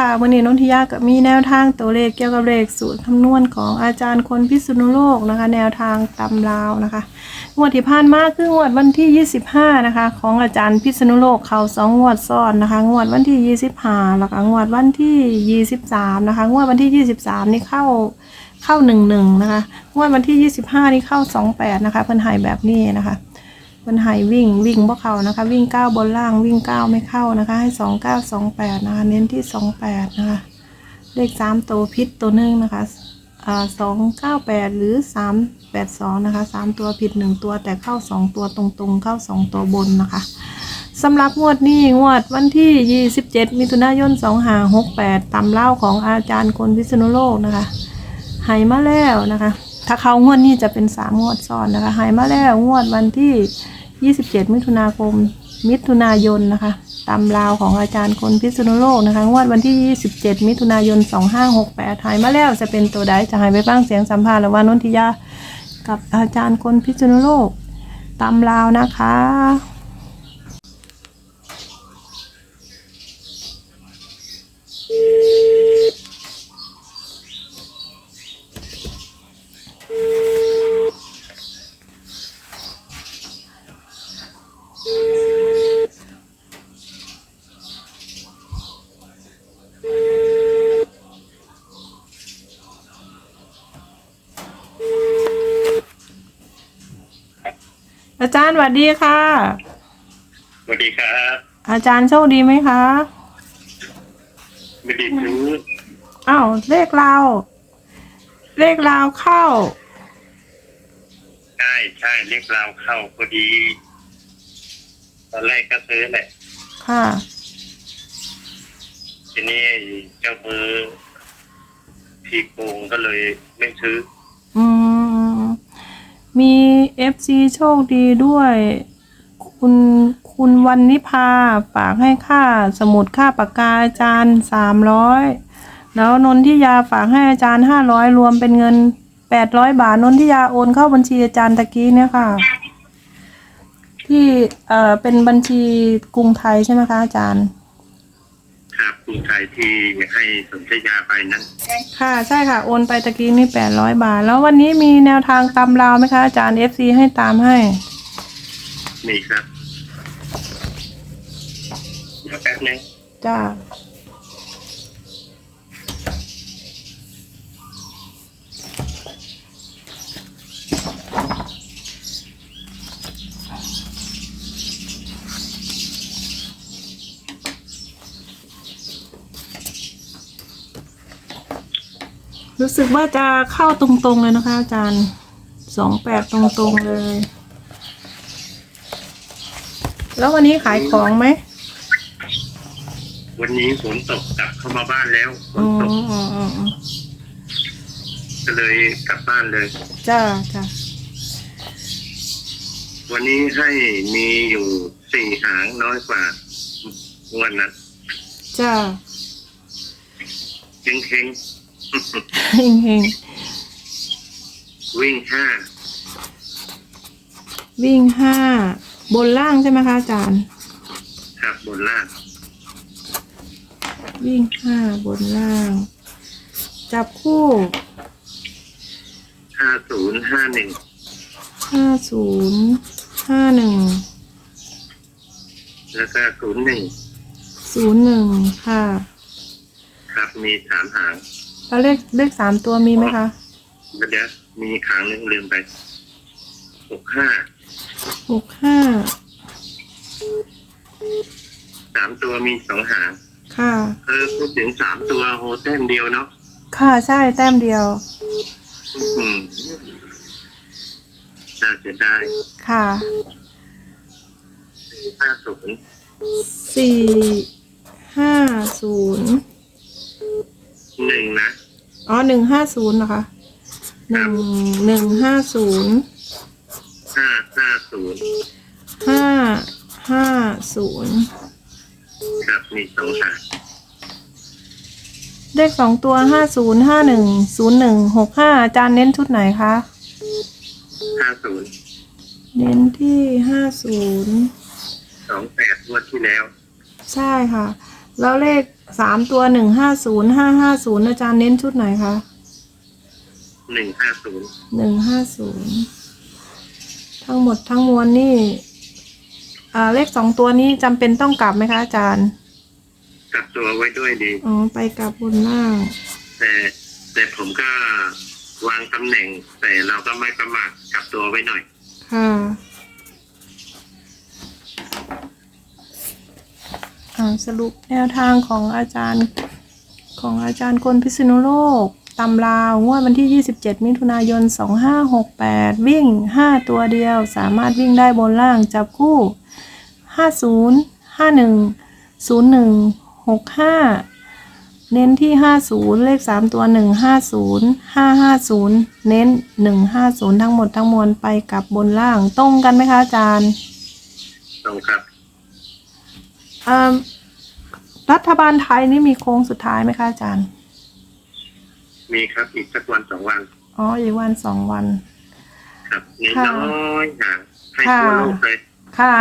ค่ะวันนี้นนทิยาก็มีแนวทางตัวเลขเกี่ยวกับเลขสูตรคำนวณของอาจารย์คนพิษณุโลกนะคะ แนวทางตำราวนะคะงวดที่ผ่านมาคืองวดวันที่ 25 นะคะ ของอาจารย์พิษณุโลกเขาสองงวดซ้อนนะคะ งวดวันที่ 25 แล้วก็งวดวันที่ 23 นะคะ งวดวันที่ 23 นี่เข้าเข้า 11 นะคะ งวดวันที่ 25 นี่เข้า 28 นะคะเพิ่นหายแบบนี้นะคะ เพิ่นให้วิ่งวิ่งบ่เข้านะคะ วิ่งเก้าบนล่างวิ่งเก้าไม่เข้านะคะ ให้สองเก้าสองแปดนะคะเน้นที่สองแปดนะคะเลขสามตัวพิษตัวหนึ่งนะคะอ่าสองเก้าแปดหรือสามแปดสองนะคะสามตัวผิดหนึ่งตัวแต่เข้าสองตัวตรงๆ เข้าสองตัวบนนะคะสำหรับงวดนี้งวดวันที่ยี่สิบเจ็ดมิถุนายนสองหาหกแปดตำเล่าของอาจารย์คนพิษณุโลกนะคะหายมาแล้วนะคะ ถ้าเขางวดนี้จะเป็นสามงวดซ้อนนะคะหายมาแล้วงวดวันที่ 27 มิถุนาคม มิถุนายนนะคะตามราวของอาจารย์คนพิษณุโลกนะคะงวดวันที่ 27 มิถุนายน 2568หายมาแล้วจะเป็นตัวใดจะหายไปบ้างเสียงสัมภาษณ์ระหว่างนนทิยา กับอาจารย์คนพิษณุโลกตามราวนะคะ อาจารย์สวัสดีค่ะ สวัสดีครับอาจารย์โชคดีไหมคะไม่ได้รู้อ้าวเลขเราวเลขเราวเข้า ใช่ใช่เรียกเราเข้าพอดี ตอนแรกก็ซื้อแหละ ค่ะ ทีนี้เจ้ามือที่โกงก็เลยไม่ซื้อ อืม มีเอฟซีโชคดีด้วย คุณคุณวันนิพาฝากให้ค่าสมุดค่าปากกาอาจารย์สามร้อยแล้วนนทิยาฝากให้อาจารย์ห้าร้อยรวมเป็นเงินแปดร้อยบาทนนทิยาโอนเข้าบัญชีอาจารย์ตะกี้เนี่ยค่ะ ที่เอ่อเป็นบัญชีกรุงไทยใช่ไหมคะอาจารย์ ครับคุณชายที่ให้สนธยาไปนั้นค่ะใช่ค่ะ โอนไปตะกี้นี่แปดร้อยบาท แล้ววันนี้มีแนวทางตามราวไหมคะอาจารย์ FC ให้ตามให้ นี่ครับ เดี๋ยวแป๊บนึงจ้า รู้สึกว่าจะเข้าตรงๆเลยนะคะ อาจารย์สองแปดตรงๆเลย แล้ววันนี้ขายของไหมวันนี้ฝนตกกลับเข้ามาบ้านแล้วฝอ๋นอตกอ๋ออ๋ออ๋อก็เลยกลับบ้านเลย จ้าจ้าวันนี้ให้มีอยู่สี่หางน้อยกว่าวันนั้นจ้าเข่งเข่งเฮงเฮงๆ วิ่งห้าวิ่งห้าบนล่างใช่ไหมคะอาจารย์ ครับบนล่าง วิ่งห้าบนล่าง จับคู่ห้าศูนย์ห้าหนึ่งห้าศูนย์ห้าหนึ่งแล้วก็ศูนย์หนึ่งศูนย์หนึ่งค่ะ ครับมีสามหาง แล้วเลขเลขสามตัวมีไหมคะแล้วเดี๋ยวมีหางหนึ่งลืมไปหกห้าหกห้าสามตัวมีสองหางค่ะเออพูดถึงสามตัวโฮเต้มเดียวเนาะค่ะใช่แต้มเดียว อืมน่าจะได้ค่ะห้าศูนย์สี่ห้าศูนย์หนึ่งนะ อ๋อหนึ่งห้าศูนย์เหรอคะหนึ่งหนึ่งห้าศูนย์ห้าห้าศูนย์ห้าห้าศูนย์ครับมีสองหางเลขสองตัวห้าศูนย์ห้าหนึ่งศูนย์หนึ่งหกห้าอาจารย์เน้นชุดไหนคะห้าศูนย์เน้นที่ห้าศูนย์สองแปดงวดที่แล้ว ใช่ค่ะ แล้วเลขสามตัวหนึ่งห้าศูนย์ห้าห้าศูนย์อาจารย์เน้นชุดไหนคะหนึ่งห้าศูนย์หนึ่งห้าศูนย์ทั้งหมดทั้งมวลนี่อ่าเลขสองตัวนี้จำเป็นต้องกลับไหมคะอาจารย์กลับตัวไว้ด้วยดี อ๋อไปกลับบนล่าง แต่แต่ผมก็วางตำแหน่ง แต่เราก็ไม่ประมาทกลับตัวไว้หน่อย ค่ะ อ่าสรุปแนวทางของอาจารย์ของอาจารย์คนพิษณุโลกตำราวงวดวันที่ 27 มิถุนายน 2568 วิ่ง 5 ตัวเดียว สามารถวิ่งได้บนล่างจับคู่ 50 51 01 65 เน้นที่ 50 เลข 3 ตัว 150 550 เน้น 150 ทั้งหมดทั้งมวลไปกับบนล่างตรงกันไหมคะอาจารย์ ตรงครับ รัฐบาลไทยนี่มีโค้งสุดท้ายไหมคะอาจารย์ มีครับอีกสักวันสองวัน อ๋อ อีกวันสองวัน ครับเน้นค่ะน้อยห่างให้ค่ะทั่วโลกเลยค่ะ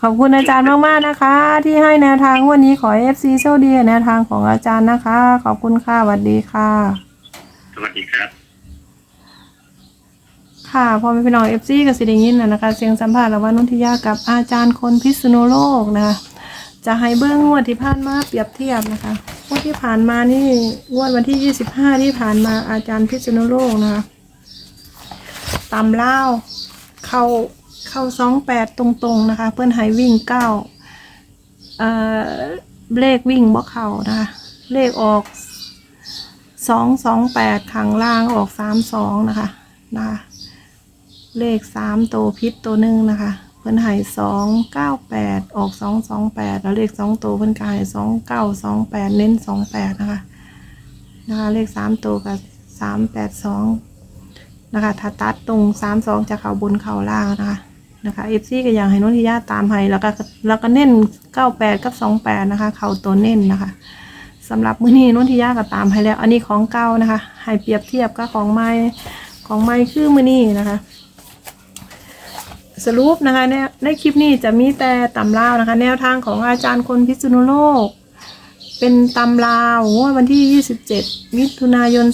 ขอบคุณอาจารย์มากๆนะคะ ที่ให้แนวทางวันนี้ขอเอฟซีโชคดีกับแนวทางของอาจารย์นะคะ ขอบคุณค่ะสวัสดีค่ะ สวัสดีครับ ค่ะพอมีพี่น้องเอฟซีกับสิริยินนะนะคะ เสียงสัมภาษณ์ระหว่างนุทิยากับอาจารย์คนพิษณุโลกนะคะ จะให้เบื้องงวดที่ผ่านมาเปรียบเทียบนะคะงวดที่ผ่านมานี่งวดวันที่ 25 ที่ผ่านมาอาจารย์พิษณุโลกนะคะตำเล่าเข้าเข้าสองแปดตรงๆนะคะ เพื่อนให้วิ่งเก้าเอ่อเลขวิ่งบ่เข่านะคะ เลขออกสองสองแปดขังล่างออกสามสองนะคะนะคะ เลขสามตัวพิษตัวหนึ่งนะคะ เพิ่นให้สองเก้าแปดออกสองสองแปดแล้วเลขสองตัวเพิ่นก็ให้สองเก้าสองแปดเน้นสองแปดนะคะ นะคะ เลขสามตัวกับสามแปดสองนะคะถ้าตัดตรงสามสองจะเข่าบนเข่าล่างนะคะนะคะเอฟซีก็อย่างให้นนทิยาตามให้แล้วก็แล้วก็เน้นเก้าแปดกับสองแปดนะคะ เข่าตัวเน้นนะคะสำหรับมื้อนี้นนทิยาก็ตามให้แล้ว อันนี้ของเก่านะคะให้เปรียบเทียบกับของใหม่ของใหม่คือมื้อนี้นะคะ สรุปนะคะในในคลิปนี้จะมีแต่ตำราวนะคะ แนวทางของอาจารย์คนพิษณุโลก เป็นตำราววันที่ 27 มิถุนายน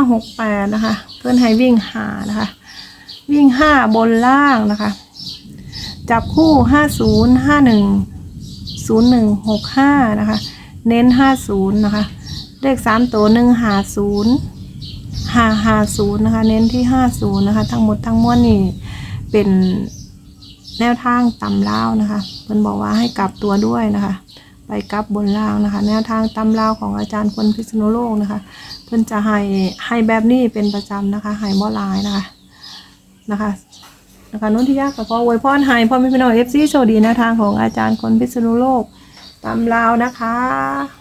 2568 นะคะ เพื่อนให้วิ่งหานะคะ วิ่ง 5 บนล่างนะคะ จับคู่ 50 51 0165 นะคะ เน้น 50 นะคะ เลข 3 ตัว 150 550 นะคะ เน้นที่ 50 นะคะ ทั้งหมดทั้งมวลนี่เป็น แนวทางตำล่าวนะคะเพิ่นบอกว่าให้กลับตัวด้วยนะคะ ไปกลับบนล่างนะคะ แนวทางตำล่าวของอาจารย์คนพิษณุโลกนะคะ เพิ่นจะให้ให้แบบนี้เป็นประจำนะคะให้บ่หลายนะคะนะคะนะคะนุ่นที่ยากกับพออวยพรให้พ่อแม่พี่น้องเอฟซีโชคดีแนวทางของอาจารย์คนพิษณุโลกตำลาวนะคะ